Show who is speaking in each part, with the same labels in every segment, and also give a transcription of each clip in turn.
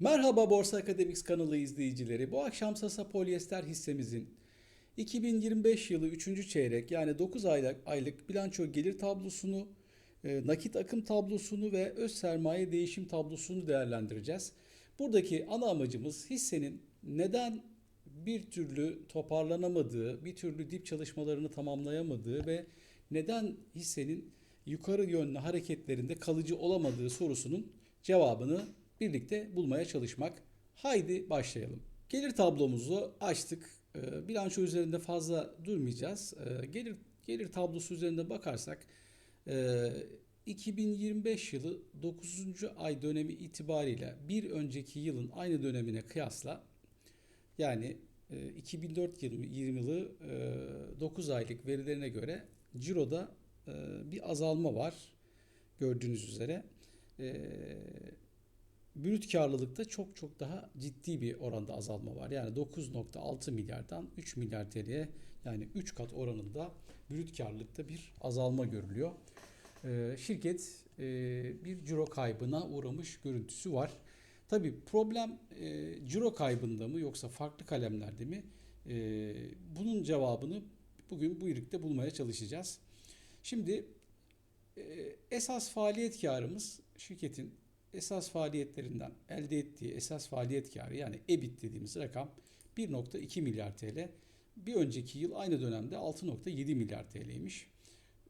Speaker 1: Merhaba Borsa Akademiks kanalı izleyicileri. Bu akşam Sasa Polyester hissemizin 2025 yılı 3. çeyrek yani 9 aylık, aylık bilanço gelir tablosunu, e, nakit akım tablosunu ve öz sermaye değişim tablosunu değerlendireceğiz. Buradaki ana amacımız hissenin neden bir türlü toparlanamadığı, bir türlü dip çalışmalarını tamamlayamadığı ve neden hissenin yukarı yönlü hareketlerinde kalıcı olamadığı sorusunun cevabını birlikte bulmaya çalışmak. Haydi başlayalım. Gelir tablomuzu açtık. Ee, Bilanço üzerinde fazla durmayacağız. Ee, Gelir gelir tablosu üzerinde bakarsak e, 2025 yılı 9. ay dönemi itibariyle bir önceki yılın aynı dönemine kıyasla yani e, 2004 yılı, 20 yılı e, 9 aylık verilerine göre ciroda e, bir azalma var gördüğünüz üzere. Brüt karlılıkta çok çok daha ciddi bir oranda azalma var. Yani 9.6 milyardan 3 milyar TL'ye yani 3 kat oranında brüt karlılıkta bir azalma görülüyor. Ee, şirket e, bir ciro kaybına uğramış görüntüsü var. Tabi problem e, ciro kaybında mı yoksa farklı kalemlerde mi? E, bunun cevabını bugün bu irikte bulmaya çalışacağız. Şimdi esas faaliyet karımız şirketin esas faaliyetlerinden elde ettiği esas faaliyet karı yani EBIT dediğimiz rakam 1.2 milyar TL. Bir önceki yıl aynı dönemde 6.7 milyar TL'ymiş.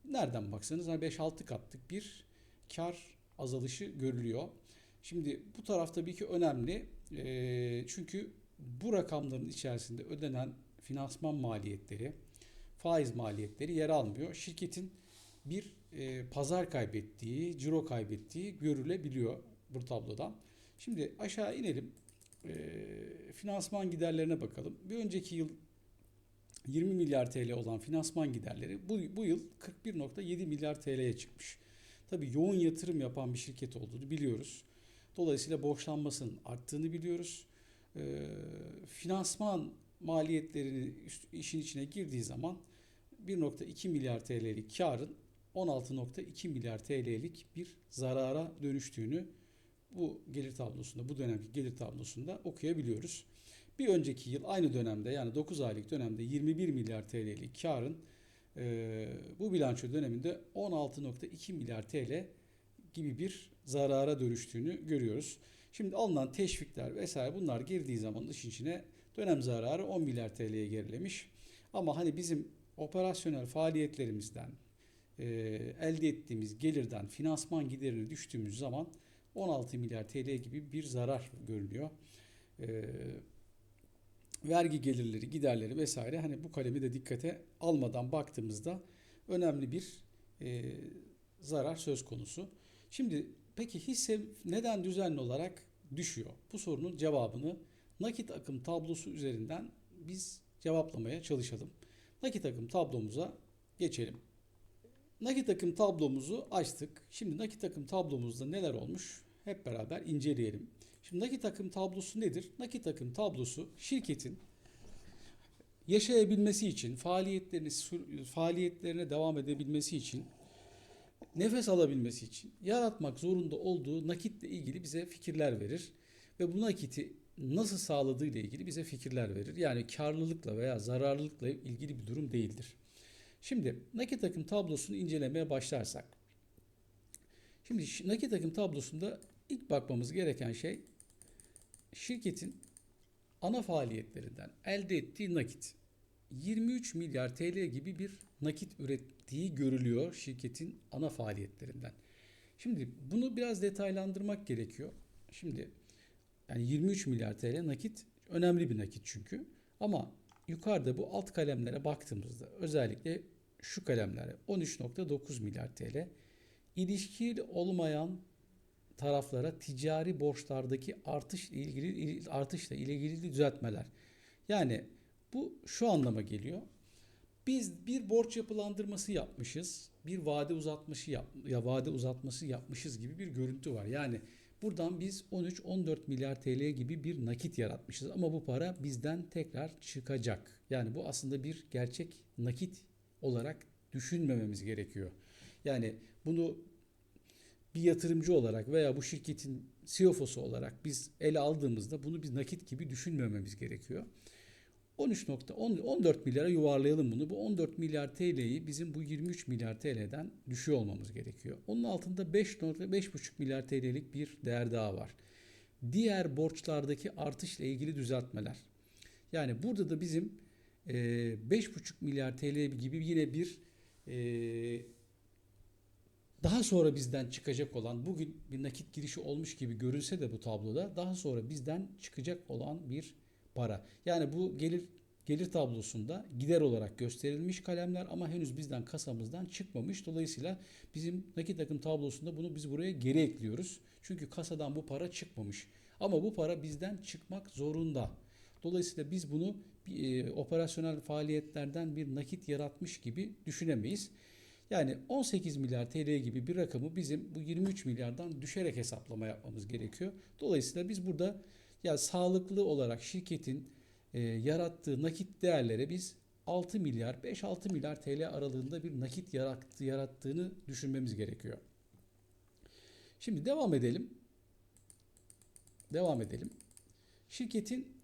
Speaker 1: Nereden baksanız hani 5-6 katlık bir kar azalışı görülüyor. Şimdi bu taraf tabii ki önemli. Ee, çünkü bu rakamların içerisinde ödenen finansman maliyetleri, faiz maliyetleri yer almıyor. Şirketin bir e, pazar kaybettiği, ciro kaybettiği görülebiliyor bu tablodan. Şimdi aşağı inelim. E, finansman giderlerine bakalım. Bir önceki yıl 20 milyar TL olan finansman giderleri bu, bu yıl 41.7 milyar TL'ye çıkmış. Tabii yoğun yatırım yapan bir şirket olduğunu biliyoruz. Dolayısıyla borçlanmasının arttığını biliyoruz. E, finansman maliyetlerini işin içine girdiği zaman 1.2 milyar TL'lik karın 16.2 milyar TL'lik bir zarara dönüştüğünü bu gelir tablosunda, bu dönemki gelir tablosunda okuyabiliyoruz. Bir önceki yıl aynı dönemde yani 9 aylık dönemde 21 milyar TL'lik karın e, bu bilanço döneminde 16.2 milyar TL gibi bir zarara dönüştüğünü görüyoruz. Şimdi alınan teşvikler vesaire bunlar girdiği zaman işin içine dönem zararı 10 milyar TL'ye gerilemiş. Ama hani bizim operasyonel faaliyetlerimizden e, elde ettiğimiz gelirden finansman giderini düştüğümüz zaman 16 milyar TL gibi bir zarar görülüyor. E, vergi gelirleri, giderleri vesaire hani bu kalemi de dikkate almadan baktığımızda önemli bir e, zarar söz konusu. Şimdi peki hisse neden düzenli olarak düşüyor? Bu sorunun cevabını nakit akım tablosu üzerinden biz cevaplamaya çalışalım. Nakit akım tablomuza geçelim. Nakit akım tablomuzu açtık. Şimdi nakit akım tablomuzda neler olmuş? Hep beraber inceleyelim. Şimdi nakit akım tablosu nedir? Nakit akım tablosu şirketin yaşayabilmesi için, faaliyetlerini faaliyetlerine devam edebilmesi için, nefes alabilmesi için yaratmak zorunda olduğu nakitle ilgili bize fikirler verir ve bu nakiti nasıl sağladığı ile ilgili bize fikirler verir. Yani karlılıkla veya zararlılıkla ilgili bir durum değildir. Şimdi nakit akım tablosunu incelemeye başlarsak. Şimdi nakit akım tablosunda ilk bakmamız gereken şey şirketin ana faaliyetlerinden elde ettiği nakit. 23 milyar TL gibi bir nakit ürettiği görülüyor şirketin ana faaliyetlerinden. Şimdi bunu biraz detaylandırmak gerekiyor. Şimdi yani 23 milyar TL nakit önemli bir nakit çünkü. Ama yukarıda bu alt kalemlere baktığımızda özellikle şu kalemlere 13.9 milyar TL ilişkili olmayan taraflara ticari borçlardaki artış ilgili artışla ilgili düzeltmeler. Yani bu şu anlama geliyor. Biz bir borç yapılandırması yapmışız. Bir vade uzatması yap, ya vade uzatması yapmışız gibi bir görüntü var. Yani buradan biz 13-14 milyar TL gibi bir nakit yaratmışız ama bu para bizden tekrar çıkacak. Yani bu aslında bir gerçek nakit olarak düşünmememiz gerekiyor. Yani bunu bir yatırımcı olarak veya bu şirketin CFO'su olarak biz ele aldığımızda bunu biz nakit gibi düşünmememiz gerekiyor. 13.10 14 milyara yuvarlayalım bunu. Bu 14 milyar TL'yi bizim bu 23 milyar TL'den düşüyor olmamız gerekiyor. Onun altında 5 5,5 milyar TL'lik bir değer daha var. Diğer borçlardaki artışla ilgili düzeltmeler. Yani burada da bizim e, 5,5 milyar TL gibi yine bir e, daha sonra bizden çıkacak olan bugün bir nakit girişi olmuş gibi görünse de bu tabloda daha sonra bizden çıkacak olan bir para. Yani bu gelir gelir tablosunda gider olarak gösterilmiş kalemler ama henüz bizden kasamızdan çıkmamış. Dolayısıyla bizim nakit akım tablosunda bunu biz buraya geri ekliyoruz. Çünkü kasadan bu para çıkmamış. Ama bu para bizden çıkmak zorunda. Dolayısıyla biz bunu e, operasyonel faaliyetlerden bir nakit yaratmış gibi düşünemeyiz. Yani 18 milyar TL gibi bir rakamı bizim bu 23 milyardan düşerek hesaplama yapmamız gerekiyor. Dolayısıyla biz burada ya sağlıklı olarak şirketin e, yarattığı nakit değerlere biz 6 milyar 5-6 milyar TL aralığında bir nakit yarattı, yarattığını düşünmemiz gerekiyor. Şimdi devam edelim. Devam edelim. Şirketin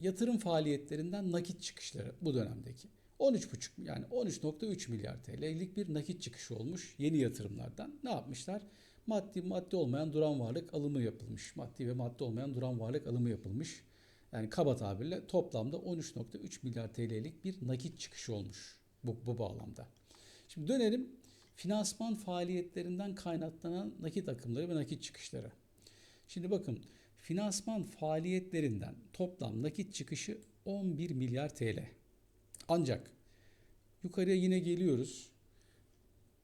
Speaker 1: yatırım faaliyetlerinden nakit çıkışları bu dönemdeki. 13,5 yani 13.3 milyar TL'lik bir nakit çıkışı olmuş yeni yatırımlardan. Ne yapmışlar? Maddi maddi olmayan duran varlık alımı yapılmış. Maddi ve maddi olmayan duran varlık alımı yapılmış. Yani kaba tabirle toplamda 13.3 milyar TL'lik bir nakit çıkışı olmuş bu, bu bağlamda. Şimdi dönelim finansman faaliyetlerinden kaynaklanan nakit akımları ve nakit çıkışları. Şimdi bakın finansman faaliyetlerinden toplam nakit çıkışı 11 milyar TL. Ancak yukarıya yine geliyoruz.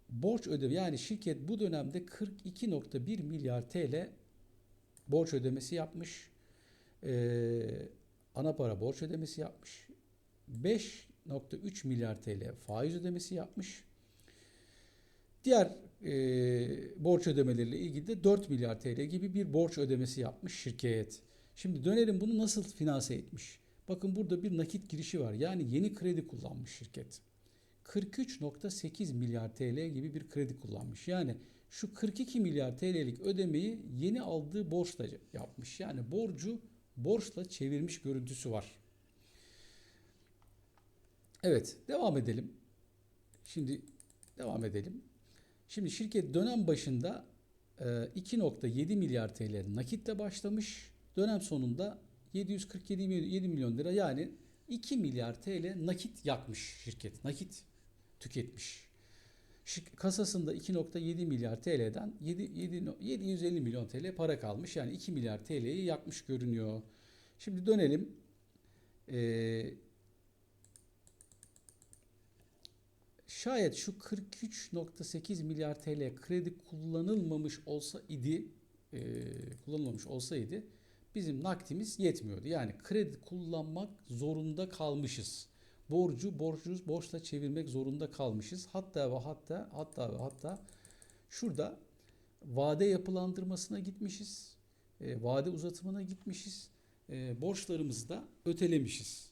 Speaker 1: Borç ödeme yani şirket bu dönemde 42.1 milyar TL borç ödemesi yapmış. Ee, ana para borç ödemesi yapmış. 5.3 milyar TL faiz ödemesi yapmış. Diğer e, borç ödemeleriyle ilgili de 4 milyar TL gibi bir borç ödemesi yapmış şirket. Şimdi dönelim bunu nasıl finanse etmiş? Bakın burada bir nakit girişi var. Yani yeni kredi kullanmış şirket. 43.8 milyar TL gibi bir kredi kullanmış. Yani şu 42 milyar TL'lik ödemeyi yeni aldığı borçla yapmış. Yani borcu borçla çevirmiş görüntüsü var. Evet, devam edelim. Şimdi devam edelim. Şimdi şirket dönem başında 2.7 milyar TL nakitle başlamış. Dönem sonunda 747 7 milyon lira yani 2 milyar TL nakit yakmış şirket. Nakit tüketmiş. Kasasında 2.7 milyar TL'den 7, 7, 750 milyon TL para kalmış. Yani 2 milyar TL'yi yakmış görünüyor. Şimdi dönelim. Ee, şayet şu 43.8 milyar TL kredi kullanılmamış olsa idi, e, kullanılmamış olsaydı bizim nakdimiz yetmiyordu. Yani kredi kullanmak zorunda kalmışız. Borcu borcuz borçla çevirmek zorunda kalmışız. Hatta ve hatta hatta ve hatta şurada vade yapılandırmasına gitmişiz. E, vade uzatımına gitmişiz. E, borçlarımızı da ötelemişiz.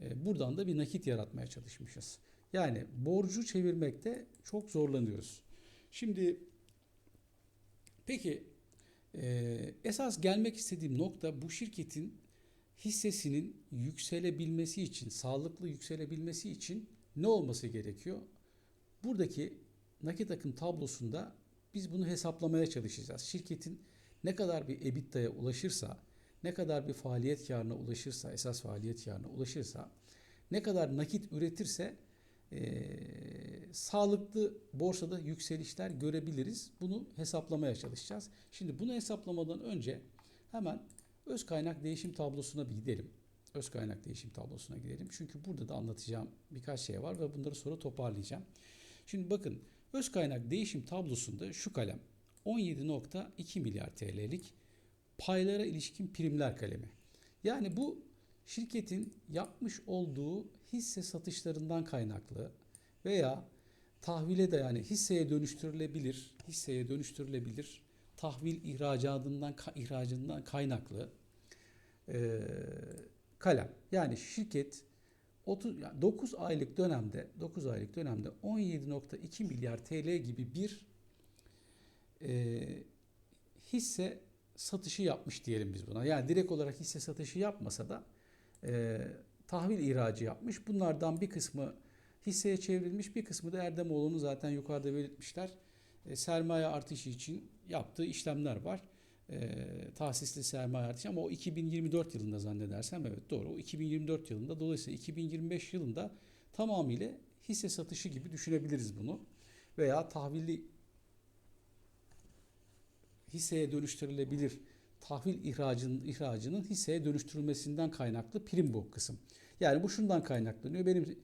Speaker 1: E, buradan da bir nakit yaratmaya çalışmışız. Yani borcu çevirmekte çok zorlanıyoruz. Şimdi peki ee, esas gelmek istediğim nokta bu şirketin hissesinin yükselebilmesi için, sağlıklı yükselebilmesi için ne olması gerekiyor? Buradaki nakit akım tablosunda biz bunu hesaplamaya çalışacağız. Şirketin ne kadar bir EBITDA'ya ulaşırsa, ne kadar bir faaliyet karına ulaşırsa, esas faaliyet karına ulaşırsa, ne kadar nakit üretirse e, sağlıklı borsada yükselişler görebiliriz. Bunu hesaplamaya çalışacağız. Şimdi bunu hesaplamadan önce hemen öz kaynak değişim tablosuna bir gidelim. Öz kaynak değişim tablosuna gidelim. Çünkü burada da anlatacağım birkaç şey var ve bunları sonra toparlayacağım. Şimdi bakın öz kaynak değişim tablosunda şu kalem 17.2 milyar TL'lik paylara ilişkin primler kalemi. Yani bu şirketin yapmış olduğu hisse satışlarından kaynaklı veya tahvile de yani hisseye dönüştürülebilir, hisseye dönüştürülebilir tahvil ihracatından ihracından kaynaklı e, kalem. Yani şirket 30 yani 9 aylık dönemde 9 aylık dönemde 17.2 milyar TL gibi bir e, hisse satışı yapmış diyelim biz buna. Yani direkt olarak hisse satışı yapmasa da tahvil ihracı yapmış. Bunlardan bir kısmı hisseye çevrilmiş, bir kısmı da Erdemoğlu'nun zaten yukarıda belirtmişler. E, sermaye artışı için yaptığı işlemler var. E, tahsisli sermaye artışı ama o 2024 yılında zannedersem evet doğru. O 2024 yılında dolayısıyla 2025 yılında tamamıyla hisse satışı gibi düşünebiliriz bunu. Veya tahvilli hisseye dönüştürülebilir tahvil ihracının, ihracının hisseye dönüştürülmesinden kaynaklı prim bu kısım. Yani bu şundan kaynaklanıyor. Benim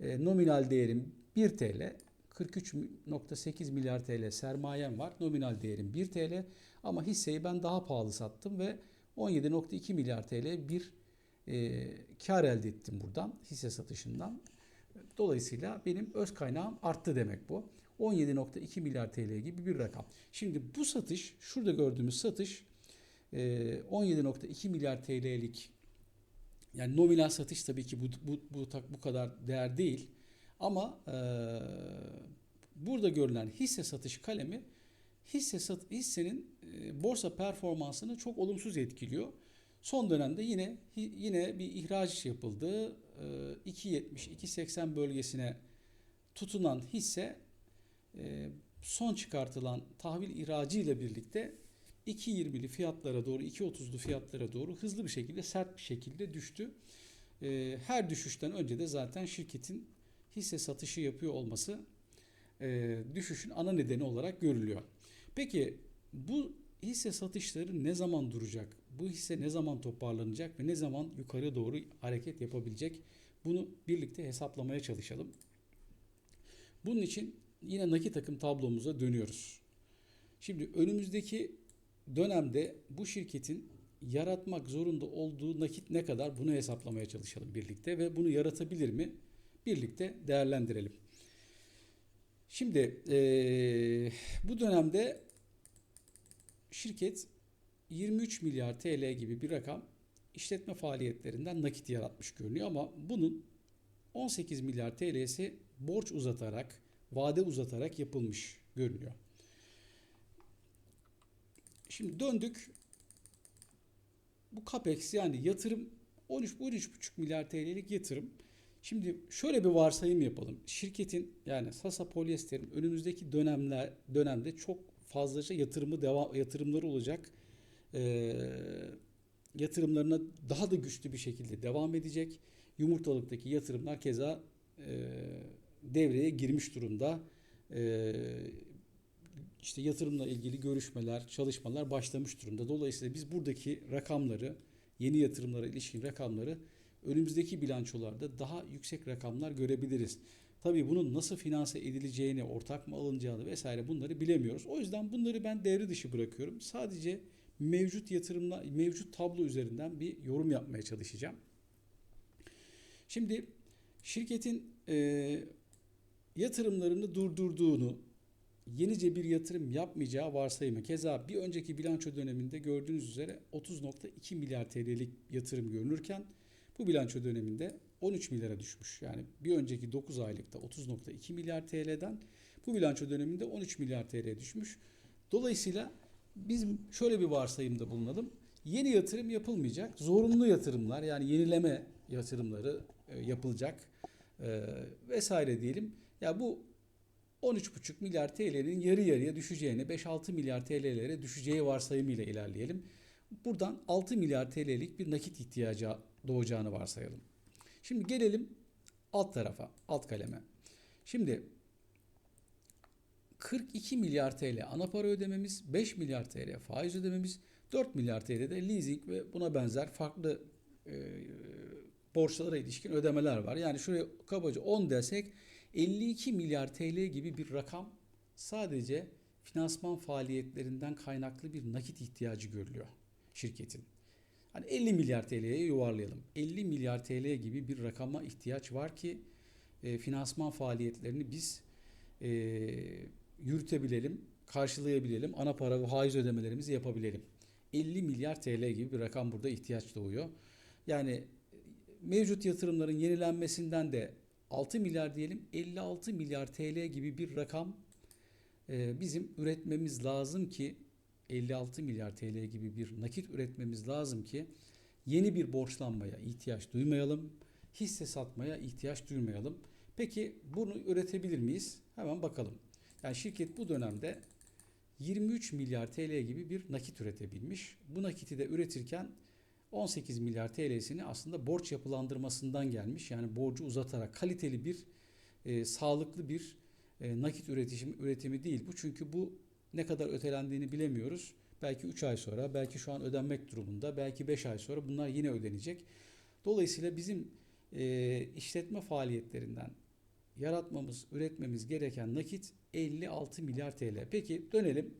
Speaker 1: e, nominal değerim 1 TL, 43.8 milyar TL sermayem var. Nominal değerim 1 TL ama hisseyi ben daha pahalı sattım ve 17.2 milyar TL bir e, kar elde ettim buradan hisse satışından. Dolayısıyla benim öz kaynağım arttı demek bu. 17.2 milyar TL gibi bir rakam. Şimdi bu satış, şurada gördüğümüz satış 17.2 milyar TL'lik yani nominal satış tabii ki bu bu bu, bu kadar değer değil. Ama e, burada görülen hisse satış kalemi hisse sat, hissenin e, borsa performansını çok olumsuz etkiliyor. Son dönemde yine yine bir ihraç yapıldı. E, 2.70-2.80 bölgesine tutunan hisse e, son çıkartılan tahvil ihracı ile birlikte 2.20'li fiyatlara doğru, 2.30'lu fiyatlara doğru hızlı bir şekilde, sert bir şekilde düştü. E, her düşüşten önce de zaten şirketin hisse satışı yapıyor olması e, düşüşün ana nedeni olarak görülüyor. Peki bu hisse satışları ne zaman duracak? Bu hisse ne zaman toparlanacak ve ne zaman yukarı doğru hareket yapabilecek? Bunu birlikte hesaplamaya çalışalım. Bunun için yine nakit akım tablomuza dönüyoruz. Şimdi önümüzdeki dönemde bu şirketin yaratmak zorunda olduğu nakit ne kadar bunu hesaplamaya çalışalım birlikte ve bunu yaratabilir mi? Birlikte değerlendirelim. Şimdi ee, bu dönemde şirket 23 milyar TL gibi bir rakam işletme faaliyetlerinden nakit yaratmış görünüyor ama bunun 18 milyar TL'si borç uzatarak, vade uzatarak yapılmış görünüyor. Şimdi döndük. Bu capex yani yatırım 13 13,5 milyar TL'lik yatırım. Şimdi şöyle bir varsayım yapalım. Şirketin yani Sasa Polyester'in önümüzdeki dönemler dönemde çok fazlaca yatırımı devam yatırımları olacak. Ee, yatırımlarına daha da güçlü bir şekilde devam edecek. Yumurtalıktaki yatırımlar keza e, devreye girmiş durumda. E, işte yatırımla ilgili görüşmeler, çalışmalar başlamış durumda. Dolayısıyla biz buradaki rakamları, yeni yatırımlara ilişkin rakamları önümüzdeki bilançolarda daha yüksek rakamlar görebiliriz. Tabii bunun nasıl finanse edileceğini, ortak mı alınacağını vesaire bunları bilemiyoruz. O yüzden bunları ben devre dışı bırakıyorum. Sadece mevcut yatırımla mevcut tablo üzerinden bir yorum yapmaya çalışacağım. Şimdi şirketin e, yatırımlarını durdurduğunu, yenice bir yatırım yapmayacağı varsayımı. Keza bir önceki bilanço döneminde gördüğünüz üzere 30.2 milyar TL'lik yatırım görünürken bu bilanço döneminde 13 milyara düşmüş. Yani bir önceki 9 aylıkta 30.2 milyar TL'den bu bilanço döneminde 13 milyar TL düşmüş. Dolayısıyla biz şöyle bir varsayımda bulunalım. Yeni yatırım yapılmayacak. Zorunlu yatırımlar yani yenileme yatırımları e, yapılacak e, vesaire diyelim. Ya bu 13,5 milyar TL'nin yarı yarıya düşeceğini 5-6 milyar TL'lere düşeceği varsayımıyla ilerleyelim. Buradan 6 milyar TL'lik bir nakit ihtiyacı doğacağını varsayalım. Şimdi gelelim alt tarafa, alt kaleme. Şimdi 42 milyar TL ana para ödememiz, 5 milyar TL faiz ödememiz, 4 milyar TL de leasing ve buna benzer farklı e, borçlara ilişkin ödemeler var. Yani şuraya kabaca 10 desek 52 milyar TL gibi bir rakam sadece finansman faaliyetlerinden kaynaklı bir nakit ihtiyacı görülüyor şirketin. Hani 50 milyar TL'ye yuvarlayalım. 50 milyar TL gibi bir rakama ihtiyaç var ki e, finansman faaliyetlerini biz e, yürütebilelim, karşılayabilelim, ana para ve haiz ödemelerimizi yapabilelim. 50 milyar TL gibi bir rakam burada ihtiyaç doğuyor. Yani mevcut yatırımların yenilenmesinden de 6 milyar diyelim 56 milyar TL gibi bir rakam e, bizim üretmemiz lazım ki 56 milyar TL gibi bir nakit üretmemiz lazım ki yeni bir borçlanmaya ihtiyaç duymayalım, hisse satmaya ihtiyaç duymayalım. Peki bunu üretebilir miyiz? Hemen bakalım. Yani şirket bu dönemde 23 milyar TL gibi bir nakit üretebilmiş. Bu nakiti de üretirken 18 milyar TL'sini aslında borç yapılandırmasından gelmiş. Yani borcu uzatarak kaliteli bir, e, sağlıklı bir e, nakit üretişim üretimi değil bu. Çünkü bu ne kadar ötelendiğini bilemiyoruz. Belki 3 ay sonra, belki şu an ödenmek durumunda, belki 5 ay sonra bunlar yine ödenecek. Dolayısıyla bizim e, işletme faaliyetlerinden yaratmamız, üretmemiz gereken nakit 56 milyar TL. Peki dönelim.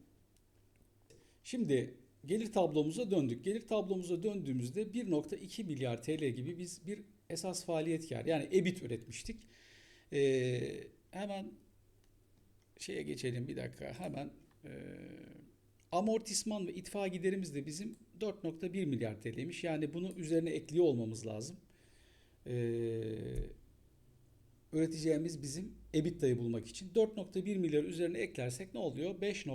Speaker 1: Şimdi gelir tablomuza döndük. Gelir tablomuza döndüğümüzde 1.2 milyar TL gibi biz bir esas faaliyet kar yani EBIT üretmiştik. Ee, hemen şeye geçelim bir dakika. Hemen e, amortisman ve itfaiye giderimiz de bizim 4.1 milyar TL'ymiş. Yani bunu üzerine ekliyor olmamız lazım. Ee, üreteceğimiz bizim EBITDA'yı bulmak için 4.1 milyar üzerine eklersek ne oluyor? 5.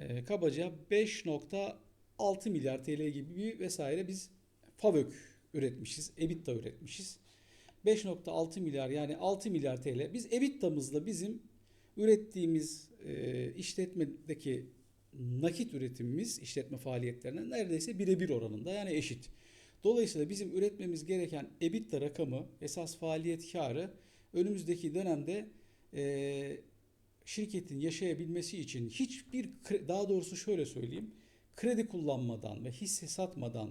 Speaker 1: e, kabaca 5.6 milyar TL gibi bir vesaire biz FAVÖK üretmişiz, EBITDA üretmişiz. 5.6 milyar yani 6 milyar TL. Biz EBITDA'mızla bizim ürettiğimiz e, işletmedeki nakit üretimimiz işletme faaliyetlerine neredeyse birebir oranında yani eşit. Dolayısıyla bizim üretmemiz gereken EBITDA rakamı, esas faaliyet karı önümüzdeki dönemde e, şirketin yaşayabilmesi için hiçbir daha doğrusu şöyle söyleyeyim kredi kullanmadan ve hisse satmadan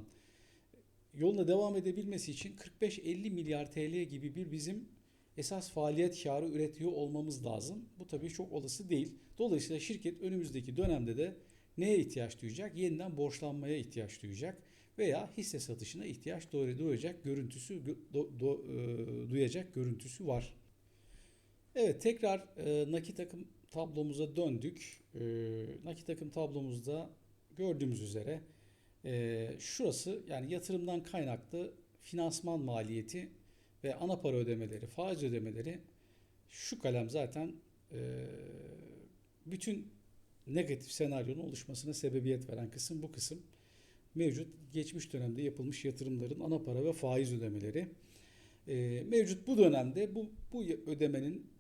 Speaker 1: yoluna devam edebilmesi için 45-50 milyar TL gibi bir bizim esas faaliyet karı üretiyor olmamız lazım. Bu tabii çok olası değil. Dolayısıyla şirket önümüzdeki dönemde de neye ihtiyaç duyacak? Yeniden borçlanmaya ihtiyaç duyacak veya hisse satışına ihtiyaç duyacak görüntüsü do, do, e, duyacak görüntüsü var. Evet tekrar e, nakit akım tablomuza döndük. E, nakit akım tablomuzda gördüğümüz üzere e, şurası yani yatırımdan kaynaklı finansman maliyeti ve ana para ödemeleri, faiz ödemeleri şu kalem zaten e, bütün negatif senaryonun oluşmasına sebebiyet veren kısım bu kısım. Mevcut geçmiş dönemde yapılmış yatırımların ana para ve faiz ödemeleri. E, mevcut bu dönemde bu, bu ödemenin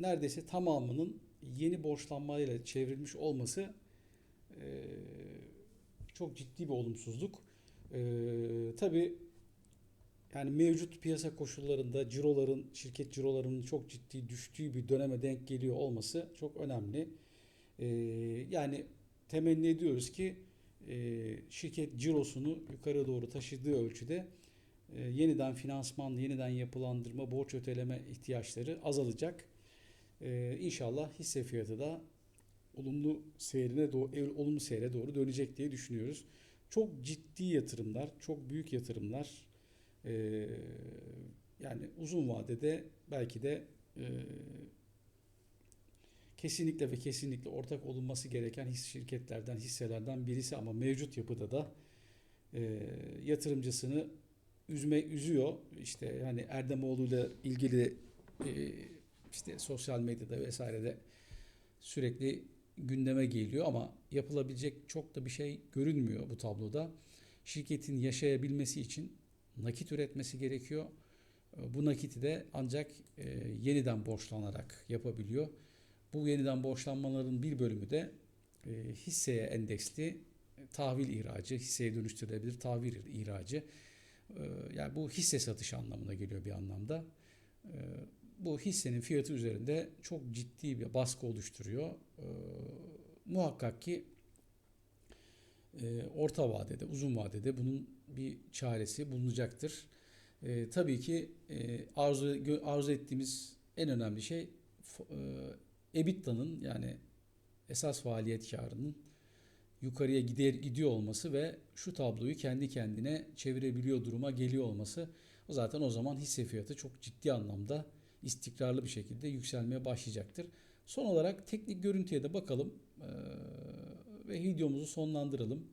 Speaker 1: neredeyse tamamının yeni borçlanmayla çevrilmiş olması e, çok ciddi bir olumsuzluk. E, tabii yani mevcut piyasa koşullarında ciroların, şirket cirolarının çok ciddi düştüğü bir döneme denk geliyor olması çok önemli. Ee, yani temenni ediyoruz ki e, şirket cirosunu yukarı doğru taşıdığı ölçüde e, yeniden finansman, yeniden yapılandırma, borç öteleme ihtiyaçları azalacak. E, inşallah hisse fiyatı da olumlu seyrine doğru, olumlu seyre doğru dönecek diye düşünüyoruz. Çok ciddi yatırımlar, çok büyük yatırımlar ee, yani uzun vadede belki de e, kesinlikle ve kesinlikle ortak olunması gereken his şirketlerden, hisselerden birisi ama mevcut yapıda da e, yatırımcısını üzme üzüyor. İşte yani Erdemoğlu ile ilgili e, işte sosyal medyada vesairede sürekli gündeme geliyor ama yapılabilecek çok da bir şey görünmüyor bu tabloda. Şirketin yaşayabilmesi için nakit üretmesi gerekiyor. E, bu nakiti de ancak e, yeniden borçlanarak yapabiliyor. Bu yeniden borçlanmaların bir bölümü de e, hisseye endeksli tahvil ihracı, hisseye dönüştürülebilir tahvil ihracı. Yani bu hisse satışı anlamına geliyor bir anlamda. Bu hissenin fiyatı üzerinde çok ciddi bir baskı oluşturuyor. Muhakkak ki orta vadede, uzun vadede bunun bir çaresi bulunacaktır. E, tabii ki e, arzu arzu ettiğimiz en önemli şey e, EBITDA'nın yani esas faaliyet karının yukarıya gider gidiyor olması ve şu tabloyu kendi kendine çevirebiliyor duruma geliyor olması. Zaten o zaman hisse fiyatı çok ciddi anlamda istikrarlı bir şekilde yükselmeye başlayacaktır. Son olarak teknik görüntüye de bakalım ee, ve videomuzu sonlandıralım.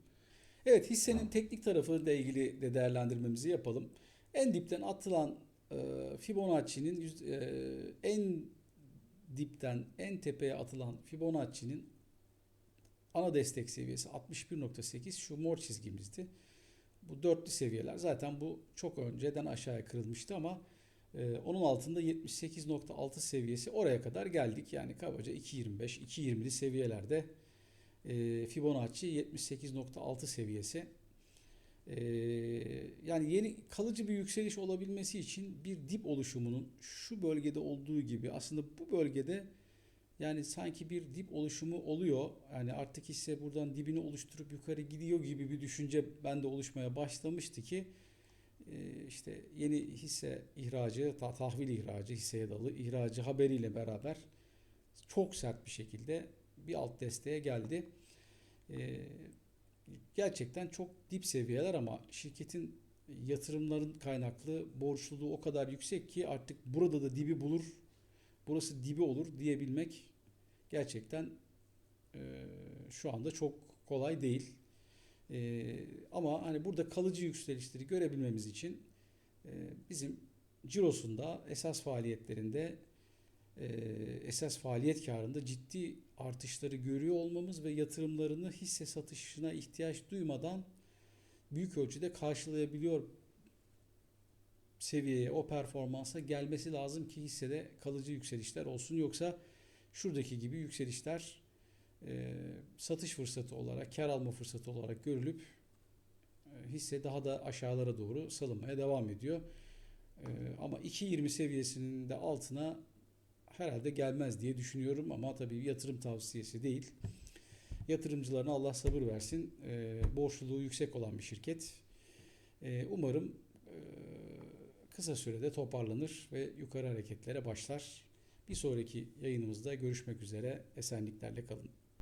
Speaker 1: Evet hissenin teknik tarafı ile ilgili de değerlendirmemizi yapalım. En dipten atılan e, Fibonacci'nin e, en dipten en tepeye atılan Fibonacci'nin ana destek seviyesi 61.8 şu mor çizgimizdi. Bu dörtlü seviyeler zaten bu çok önceden aşağıya kırılmıştı ama onun altında 78.6 seviyesi oraya kadar geldik. Yani kabaca 2.25 2.20'li seviyelerde e, Fibonacci 78.6 seviyesi. E, yani yeni kalıcı bir yükseliş olabilmesi için bir dip oluşumunun şu bölgede olduğu gibi aslında bu bölgede yani sanki bir dip oluşumu oluyor. Yani artık hisse buradan dibini oluşturup yukarı gidiyor gibi bir düşünce bende oluşmaya başlamıştı ki işte yeni hisse ihracı, ta- tahvil ihracı, hisseye dalı ihracı haberiyle beraber çok sert bir şekilde bir alt desteğe geldi. E, Gerçekten çok dip seviyeler ama şirketin yatırımların kaynaklı borçluluğu o kadar yüksek ki artık burada da dibi bulur, burası dibi olur diyebilmek gerçekten e, şu anda çok kolay değil. E, ama hani burada kalıcı yükselişleri görebilmemiz için e, bizim cirosunda esas faaliyetlerinde e, esas faaliyet karında ciddi artışları görüyor olmamız ve yatırımlarını hisse satışına ihtiyaç duymadan büyük ölçüde karşılayabiliyor seviyeye, o performansa gelmesi lazım ki hissede kalıcı yükselişler olsun. Yoksa şuradaki gibi yükselişler e, satış fırsatı olarak, kar alma fırsatı olarak görülüp e, hisse daha da aşağılara doğru salınmaya devam ediyor. E, ama 2.20 seviyesinin de altına herhalde gelmez diye düşünüyorum ama tabii yatırım tavsiyesi değil. Yatırımcılarına Allah sabır versin. E, borçluluğu yüksek olan bir şirket. E, umarım e, kısa sürede toparlanır ve yukarı hareketlere başlar. Bir sonraki yayınımızda görüşmek üzere. Esenliklerle kalın.